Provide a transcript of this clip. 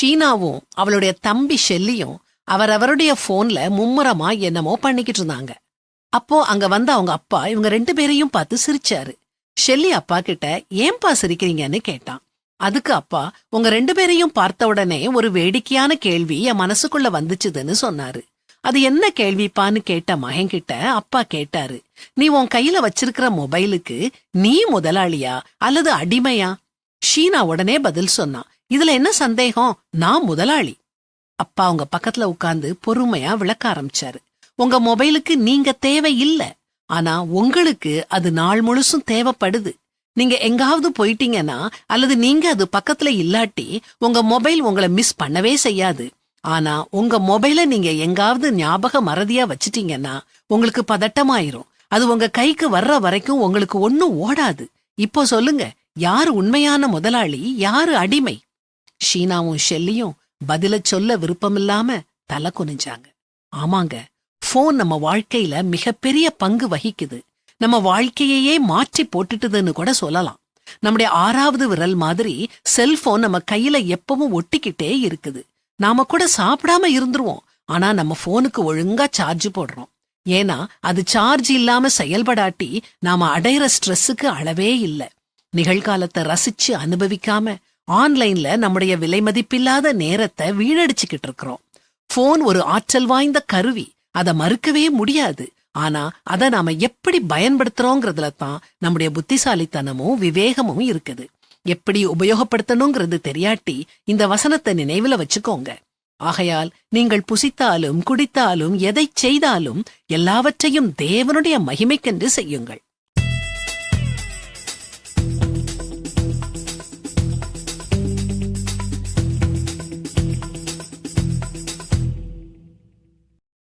ஷீனாவும் அவளுடைய தம்பி ஷெல்லியும் அவரவருடைய போன்ல மும்முரமா என்னமோ பண்ணிக்கிட்டு இருந்தாங்க. அப்போ அங்க வந்த அவங்க அப்பா இவங்க ரெண்டு பேரையும் பார்த்து சிரிச்சாரு. ஷெல்லி அப்பா கிட்ட ஏன்பா சிரிக்கிறீங்கன்னு கேட்டான். அதுக்கு அப்பா உங்க ரெண்டு பேரையும் பார்த்த உடனே ஒரு வேடிக்கையான கேள்வி என் மனசுக்குள்ள வந்துச்சுதுன்னு சொன்னாரு. அது என்ன கேள்விப்பான்னு கேட்ட மகன் கிட்ட அப்பா கேட்டாரு. நீ உன் கையில வச்சிருக்கிற மொபைலுக்கு நீ முதலாளியா அல்லது அடிமையா? ஷீனா உடனே பதில் சொன்னான் இதுல என்ன சந்தேகம்? நான் முதலாளி. அப்பா உங்க பக்கத்துல உட்கார்ந்து பொறுமையா விளக்க ஆரம்பிச்சாரு. உங்க மொபைலுக்கு நீங்க தேவை இல்ல. ஆனா உங்களுக்கு அது நாள் முழுசும் தேவைப்படுது. நீங்க எங்காவது போயிட்டீங்கன்னா அல்லது நீங்க அது பக்கத்துல இல்லாட்டி உங்க மொபைல் உங்களை மிஸ் பண்ணவே செய்யாது. ஆனா உங்க மொபைல நீங்க எங்காவது ஞாபக மறதியா வச்சிட்டீங்கன்னா உங்களுக்கு பதட்டமாயிரும். அது உங்க கைக்கு வர்ற வரைக்கும் உங்களுக்கு ஒன்னும் ஓடாது. இப்போ சொல்லுங்க யாரு உண்மையான முதலாளி? யாரு அடிமை? ஷீனாவும் ஷெல்லியும் பதில சொல்ல விருப்பமில்லாம தலை குனிஞ்சாங்க. ஆமாங்க போன் நம்ம வாழ்க்கையில மிகப்பெரிய பங்கு வகிக்குது. நம்ம வாழ்க்கையையே மாற்றி போட்டுட்டுதுன்னு கூட சொல்லலாம். நம்முடைய ஆறாவது விரல் மாதிரி செல்போன் நம்ம கையில எப்பவும் ஒட்டிக்கிட்டே இருக்குது. நாம கூட சாப்பிடாம இருந்துருவோம். ஆனா நம்ம போனுக்கு ஒழுங்கா சார்ஜ் போடுறோம். ஏன்னா அது சார்ஜ் இல்லாம செயல்படாட்டி நாம அடையிற ஸ்ட்ரெஸ்ஸுக்கு அளவே இல்ல. நிகழ்காலத்தை ரசிச்சு அனுபவிக்காம ஆன்லைன்ல நம்முடைய விலை மதிப்பில்லாத நேரத்தை வீணடிச்சுக்கிட்டு இருக்கிறோம். போன் ஒரு ஆற்றல் வாய்ந்த கருவி. அதை மறுக்கவே முடியாது. ஆனா அதை நாம எப்படி பயன்படுத்துறோங்கிறதுல தான் நம்முடைய புத்திசாலித்தனமும் விவேகமும் இருக்குது. எப்படி உபயோகப்படுத்தணுங்கிறது தெரியாட்டி இந்த வசனத்தை நினைவுல வச்சுக்கோங்க. ஆகையால் நீங்கள் புசித்தாலும் குடித்தாலும் எதை செய்தாலும் எல்லாவற்றையும் தேவனுடைய மகிமைக்கென்று செய்யுங்கள்.